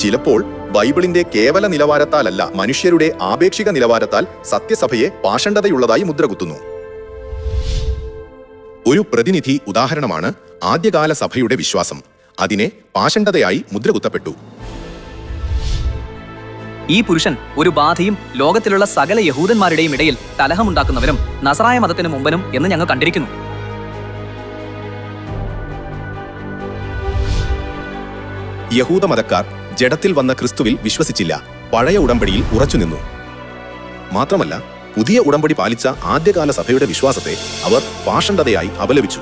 ചിലപ്പോൾ ബൈബിളിന്റെ കേവല നിലവാരത്താലല്ല മനുഷ്യരുടെ ആപേക്ഷിക നിലവാരത്താൽ സത്യസഭയെ പാഷണ്ഡതയുള്ളതായി മുദ്രകുത്തുന്നു. ഒരു പ്രതിനിധി ഉദാഹരണമാണ് ആദ്യകാല സഭയുടെ വിശ്വാസം. അതിനെ പാഷണ്ഡതയായി മുദ്രകുത്തപ്പെട്ടു. ഈ പുരുഷൻ ഒരു ബാധയും ലോകത്തിലുള്ള സകല യഹൂദന്മാരുടെയും ഇടയിൽ കലഹമുണ്ടാക്കുന്നവരും നസറായ മതത്തിന് മുമ്പനും എന്ന് ഞങ്ങൾ കണ്ടിരിക്കുന്നു. യഹൂദ മതക്കാർ ജഡത്തിൽ വന്ന ക്രിസ്തുവിൽ വിശ്വസിച്ചില്ല. പഴയ ഉടമ്പടിയിൽ ഉറച്ചുനിന്നു മാത്രമല്ല പുതിയ ഉടമ്പടി പാലിച്ച ആദ്യകാല സഭയുടെ വിശ്വാസത്തെ അവർ പാഷണ്ഡതയായി അപലപിച്ചു.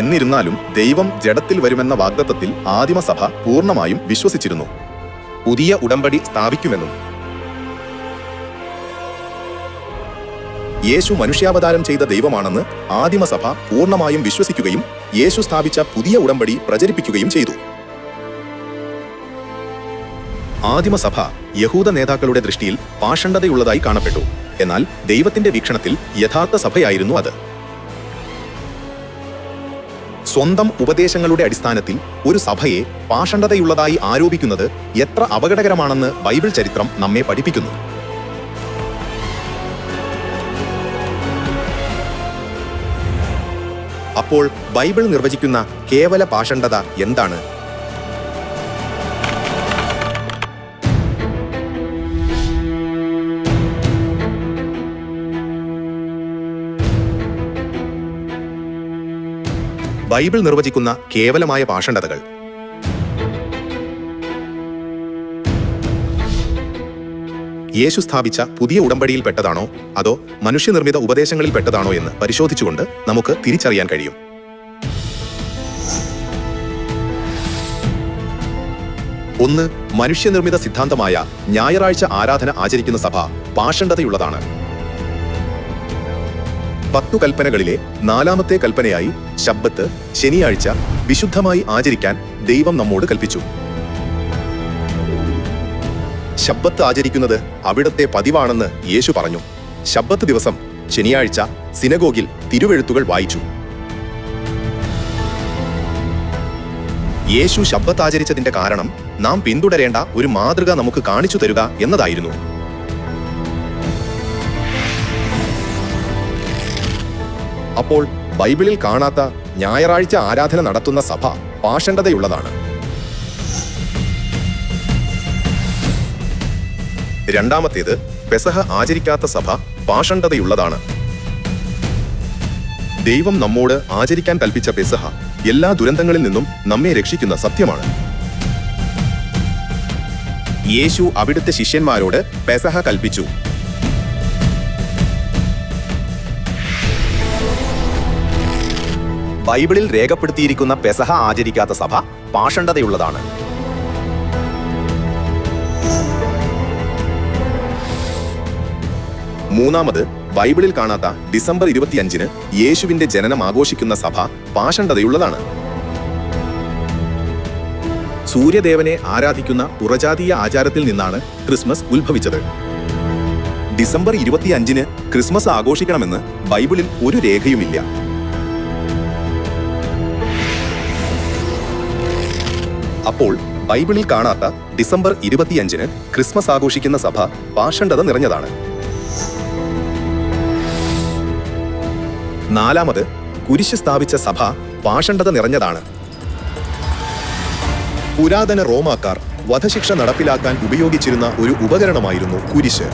എന്നിരുന്നാലും ദൈവം ജഡത്തിൽ വരുമെന്ന വാഗ്ദത്തത്തിൽ ആദിമസഭ പൂർണമായും വിശ്വസിച്ചിരുന്നു. പുതിയ ഉടമ്പടി സ്ഥാപിക്കുമെന്നും യേശു മനുഷ്യാവതാരം ചെയ്ത ദൈവമാണെന്ന് ആദിമസഭ പൂർണമായും വിശ്വസിക്കുകയും യേശു സ്ഥാപിച്ച പുതിയ ഉടമ്പടി പ്രചരിപ്പിക്കുകയും ചെയ്തു. ആദിമസഭ യഹൂദ നേതാക്കളുടെ ദൃഷ്ടിയിൽ പാഷണ്ഡതയുള്ളതായി കാണപ്പെട്ടു. എന്നാൽ ദൈവത്തിന്റെ വീക്ഷണത്തിൽ യഥാർത്ഥ സഭയായിരുന്നു അത്. സ്വന്തം ഉപദേശങ്ങളുടെ അടിസ്ഥാനത്തിൽ ഒരു സഭയെ പാഷണ്ഡതയുള്ളതായി ആരോപിക്കുന്നത് എത്ര അപകടകരമാണെന്ന് ബൈബിൾ ചരിത്രം നമ്മെ പഠിപ്പിക്കുന്നു. അപ്പോൾ ബൈബിൾ നിർവചിക്കുന്ന കേവല പാഷണ്ഡത എന്താണ്? ബൈബിൾ നിർവചിക്കുന്ന കേവലമായ പാഷണ്ഡതകൾ. യേശു സ്ഥാപിച്ച പുതിയ ഉടമ്പടിയിൽപ്പെട്ടതാണോ അതോ മനുഷ്യനിർമ്മിത ഉപദേശങ്ങളിൽപ്പെട്ടതാണോ എന്ന് പരിശോധിച്ചുകൊണ്ട് നമുക്ക് തിരിച്ചറിയാൻ കഴിയും. ഒന്ന് മനുഷ്യനിർമ്മിത സിദ്ധാന്തമായ ഞായറാഴ്ച ആരാധന ആചരിക്കുന്ന സഭ പാഷണ്ഡതയുള്ളതാണ്. പത്തു കൽപ്പനകളിലെ നാലാമത്തെ കൽപ്പനയായി ശബ്ബത്ത് ശനിയാഴ്ച വിശുദ്ധമായി ആചരിക്കാൻ ദൈവം നമ്മോട് കൽപ്പിച്ചു. ശബ്ബത്ത് ആചരിക്കുന്നത് അവിടത്തെ പതിവാണെന്ന് യേശു പറഞ്ഞു. ശബ്ബത്ത് ദിവസം ശനിയാഴ്ച സിനഗോഗിൽ തിരുവെഴുത്തുകൾ വായിച്ചു. യേശു ശബ്ബത്ത് ആചരിച്ചതിന്റെ കാരണം നാം പിന്തുടരേണ്ട ഒരു മാതൃക നമുക്ക് കാണിച്ചു തരുക എന്നതായിരുന്നു. അപ്പോൾ ബൈബിളിൽ കാണാത്ത ഞായറാഴ്ച ആരാധന നടത്തുന്ന സഭ പാഷണ്ഡതയുള്ളതാണ്. രണ്ടാമത്തേത് പെസഹ ആചരിക്കാത്ത സഭ പാഷണ്ഡതയുള്ളതാണ്. ദൈവം നമ്മോട് ആചരിക്കാൻ കൽപ്പിച്ച പെസഹ എല്ലാ ദുരന്തങ്ങളിൽ നിന്നും നമ്മെ രക്ഷിക്കുന്ന സത്യമാണ്. യേശു അവിടുത്തെ ശിഷ്യന്മാരോട് പെസഹ കൽപ്പിച്ചു. ബൈബിളിൽ രേഖപ്പെടുത്തിയിരിക്കുന്ന പെസഹ ആചരിക്കാത്ത സഭ പാഷണ്ഡതയുള്ളതാണ്. മൂന്നാമത് ബൈബിളിൽ കാണാത്ത ഡിസംബർ ഇരുപത്തിയഞ്ചിന് യേശുവിന്റെ ജനനം ആഘോഷിക്കുന്ന സഭ പാഷണ്ഡതയുള്ളതാണ്. സൂര്യദേവനെ ആരാധിക്കുന്ന പുറജാതീയ ആചാരത്തിൽ നിന്നാണ് ക്രിസ്മസ് ഉത്ഭവിച്ചത്. ഡിസംബർ ഇരുപത്തിയഞ്ചിന് ക്രിസ്മസ് ആഘോഷിക്കണമെന്ന് ബൈബിളിൽ ഒരു രേഖയുമില്ല. അപ്പോൾ ബൈബിളിൽ കാണാത്ത ഡിസംബർ ഇരുപത്തിയഞ്ചിന് ക്രിസ്മസ് ആഘോഷിക്കുന്ന സഭ പാഷണ്ഡത നിറഞ്ഞതാണ്. നാലാമത് കുരിശ് സ്ഥാപിച്ച സഭ പാഷണ്ഡത നിറഞ്ഞതാണ്. പുരാതന റോമാക്കാർ വധശിക്ഷ നടപ്പിലാക്കാൻ ഉപയോഗിച്ചിരുന്ന ഒരു ഉപകരണമായിരുന്നു കുരിശ്.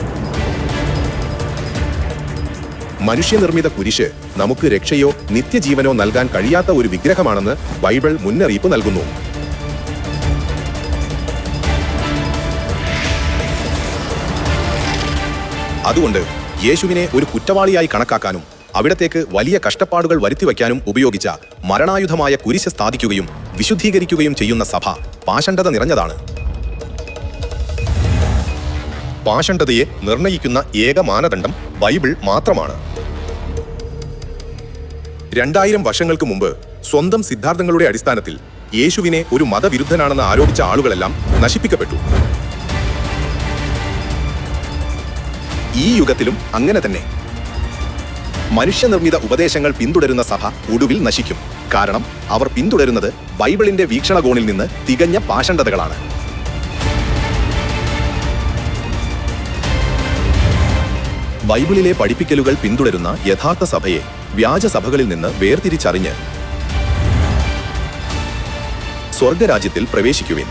മനുഷ്യനിർമ്മിത കുരിശ് നമുക്ക് രക്ഷയോ നിത്യജീവനോ നൽകാൻ കഴിയാത്ത ഒരു വിഗ്രഹമാണെന്ന് ബൈബിൾ മുന്നറിയിപ്പ് നൽകുന്നു. അതുകൊണ്ട് യേശുവിനെ ഒരു കുറ്റവാളിയായി കണക്കാക്കാനും അവിടത്തേക്ക് വലിയ കഷ്ടപ്പാടുകൾ വരുത്തിവെക്കാനും ഉപയോഗിച്ച മരണായുധമായ കുരിശ് സ്ഥാപിക്കുകയും വിശുദ്ധീകരിക്കുകയും ചെയ്യുന്ന സഭ പാഷണ്ഡത നിറഞ്ഞതാണ്. പാഷണ്ഡതയെ നിർണയിക്കുന്ന ഏക മാനദണ്ഡം ബൈബിൾ മാത്രമാണ്. രണ്ടായിരം വർഷങ്ങൾക്ക് മുമ്പ് സ്വന്തം സിദ്ധാർത്ഥങ്ങളുടെ അടിസ്ഥാനത്തിൽ യേശുവിനെ ഒരു മതവിരുദ്ധനാണെന്ന് ആരോപിച്ച ആളുകളെല്ലാം നശിപ്പിക്കപ്പെട്ടു. ഈ യുഗത്തിലും അങ്ങനെ തന്നെ. മനുഷ്യനിർമ്മിത ഉപദേശങ്ങൾ പിന്തുടരുന്ന സഭ ഒടുവിൽ നശിക്കും. കാരണം അവർ പിന്തുടരുന്നത് ബൈബിളിന്റെ വീക്ഷണകോണിൽ നിന്ന് തികഞ്ഞ പാഷണ്ഡതകളാണ്. ബൈബിളിലെ പഠിപ്പിക്കലുകൾ പിന്തുടരുന്ന യഥാർത്ഥ സഭയെ വ്യാജ സഭകളിൽ നിന്ന് വേർതിരിച്ചറിഞ്ഞ് സ്വർഗരാജ്യത്തിൽ പ്രവേശിക്കുവിൻ.